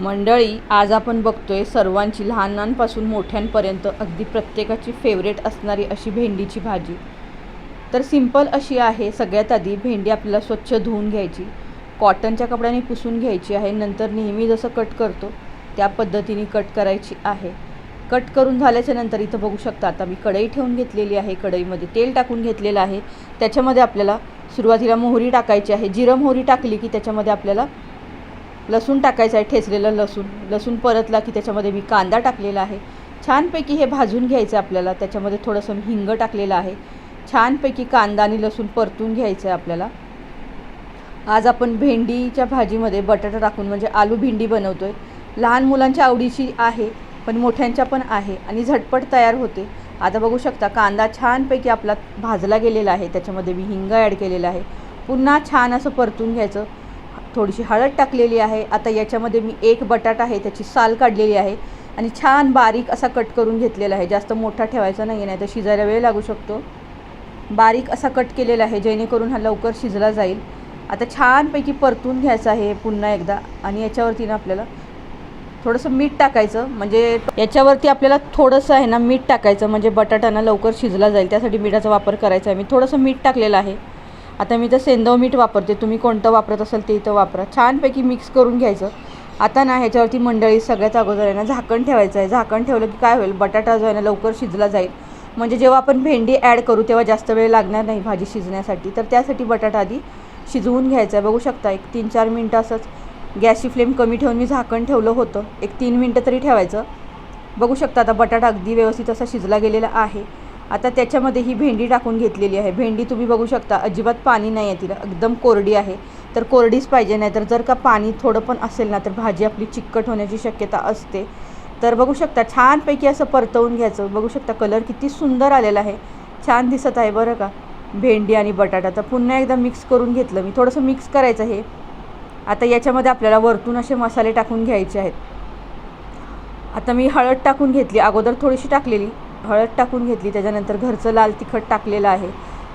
मंडळी आज आपण बघतोय सर्वांची लहानांपासून मोठ्यांपर्यंत अगदी प्रत्येकाची फेवरेट असणारी अशी भेंडीची भाजी. तर सिंपल अशी आहे सगळ्यात आधी भेंडी आपल्याला स्वच्छ धुवून घ्यायची. कॉटनच्या कपड्याने पुसून घ्यायची आहे नंतर नेहमी जसं कट करतो त्या पद्धतीने कट करायची आहे. कट करून झाल्याच्यानंतर इथं बघू शकता आता मी कढई ठेवून घेतलेली आहे कढईमध्ये तेल टाकून घेतलेलं आहे. त्याच्यामध्ये आपल्याला सुरुवातीला मोहरी टाकायची आहे. जिरं मोहरी टाकली की त्याच्यामध्ये आपल्याला लसूण टाकायचं आहे ठेचलेलं लसूण. लसूण परतला की त्याच्यामध्ये मी कांदा टाकलेला आहे. छानपैकी हे भाजून घ्यायचं आहे आपल्याला. त्याच्यामध्ये थोडंसं मी हिंग टाकलेलं आहे. छानपैकी कांदा आणि लसूण परतून घ्यायचं आहे आपल्याला. आज आपण भेंडीच्या भाजीमध्ये बटाटा टाकून म्हणजे आलू भेंडी बनवतो आहे लहान मुलांच्या आवडीची आहे पण मोठ्यांच्या पण आहे आणि झटपट तयार होते. आता बघू शकता कांदा छानपैकी आपला भाजला गेलेला आहे. त्याच्यामध्ये मी हिंग ॲड केलेला आहे. पुन्हा छान असं परतून घ्यायचं. थोडीशी हळद टाकलेली आहे. आता याच्यामध्ये मी एक बटाटा आहे त्याची साल काढलेली आहे आणि छान बारीक असा कट करून घेतलेला आहे. जास्त मोठा ठेवायचा नाही आहे नाही तर शिजायला वेळ लागू शकतो. बारीक असा कट केलेला आहे जेणेकरून हा लवकर शिजला जाईल. आता छानपैकी परतून घ्यायचं आहे पुन्हा एकदा आणि याच्यावरती ना आपल्याला थोडंसं मीठ टाकायचं. म्हणजे याच्यावरती आपल्याला थोडंसं आहे ना मीठ टाकायचं म्हणजे बटाटाना लवकर शिजला जाईल. त्यासाठी मिठाचा वापर करायचा आहे. मी थोडंसं मीठ टाकलेलं आहे. आता मी तर सेंदव मीठ वापरते. तुम्ही कोणतं वापरत असाल ते इथं वापरा. छानपैकी मिक्स करून घ्यायचं. आता ना ह्याच्यावरती मंडळी सगळ्यात अगोदर आहे ना झाकण ठेवायचं आहे. झाकण ठेवलं की काय होईल? बटाटा जो आहे ना लवकर शिजला जाईल. म्हणजे जेव्हा आपण भेंडी ॲड करू तेव्हा जास्त वेळ लागणार नाही भाजी शिजण्यासाठी. तर त्यासाठी बटाटा आधी शिजवून घ्यायचा आहे. बघू शकता एक तीन चार मिनटं असंच गॅसची फ्लेम कमी ठेवून मी झाकण ठेवलं होतं. एक तीन मिनटं तरी ठेवायचं. बघू शकता आता बटाटा अगदी व्यवस्थित असा शिजला गेलेला आहे. आता त्याच्यामध्ये ही भेंडी टाकून घेतलेली आहे. भेंडी तुम्ही बघू शकता अजिबात पाणी नाही आहे तिला. एकदम कोरडी आहे. तर कोरडीच पाहिजे नाही तर जर का पाणी थोडं पण असेल ना तर भाजी आपली चिकट होण्याची शक्यता असते. तर बघू शकता छानपैकी असं परतवून घ्यायचं. बघू शकता कलर किती सुंदर आलेला आहे. छान दिसत आहे बरं का भेंडी आणि बटाटा. तर पुन्हा एकदा मिक्स करून घेतलं मी. थोडंसं मिक्स करायचं हे आता याच्यामध्ये आपल्याला वरतून असे मसाले टाकून घ्यायचे आहेत. आता मी हळद टाकून घेतली. अगोदर थोडीशी टाकलेली. हळद टाकून घेतली त्याच्यानंतर घरचं लाल तिखट टाकलेलं आहे.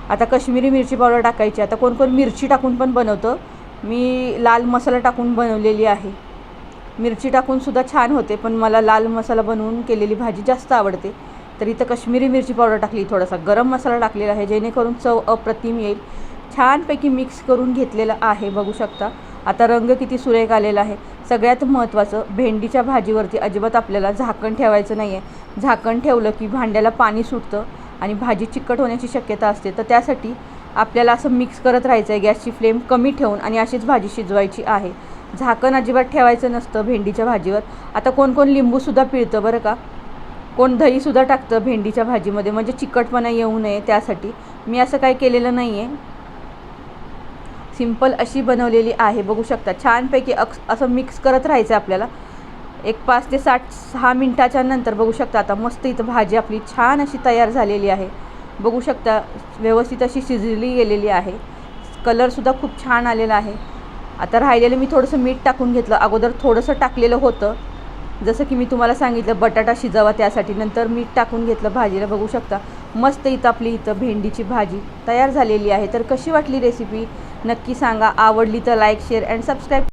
आता कश्मीरी मिरची पावडर टाकायची. आता कोण कोण मिरची टाकून पण बनवतं. मी लाल मसाला टाकून बनवलेली आहे. मिरची टाकूनसुद्धा छान होते पण मला लाल मसाला बनवून केलेली भाजी जास्त आवडते. तर इथं कश्मीरी मिरची पावडर टाकली थोडासा गरम मसाला टाकलेला आहे जेणेकरून चव अप्रतिम येईल. छानपैकी मिक्स करून घेतलेलं आहे बघू शकता. आता रंग किती सुरेख आलेला आहे. सगळ्यात महत्त्वाचं भेंडीच्या भाजीवरती अजिबात आपल्याला झाकण ठेवायचं नाही आहे झाकण ठेवलं की भांड्याला पाणी सुटतं आणि भाजी चिकट होण्याची शक्यता असते. तर त्यासाठी आपल्याला असं मिक्स करत राहायचं आहे गॅसची फ्लेम कमी ठेवून आणि अशीच भाजी शिजवायची आहे. झाकण अजिबात ठेवायचं नसतं भेंडीच्या भाजीवर. आता कोण कोण लिंबूसुद्धा पिळतं बरं का? कोण दहीसुद्धा टाकतं भेंडीच्या भाजीमध्ये. म्हणजे चिकटपणा येऊ नये त्यासाठी. मी असं काही केलेलं नाही आहे सिंपल अशी बनवलेली आहे. बघू शकता छानपैकी अक्स असं मिक्स करत राहायचं आहे आपल्याला. एक पाच ते साठ सहा मिनटाच्या नंतर बघू शकता आता मस्त इथं भाजी आपली छान अशी तयार झालेली आहे. बघू शकता व्यवस्थित अशी शिजली गेलेली आहे. कलरसुद्धा खूप छान आलेला आहे. आता राहिलेलं मी थोडंसं मीठ टाकून घेतलं. अगोदर थोडंसं टाकलेलं होतं. जसं की मी तुम्हाला सांगितलं बटाटा शिजावा त्यासाठी. नंतर मीठ टाकून घेतलं भाजीला. बघू शकता मस्त इथं आपली इथं भेंडीची भाजी तयार झालेली आहे. तर कशी वाटली रेसिपी नक्की सांगा. आवडली तर लाईक शेअर अँड सबस्क्राईब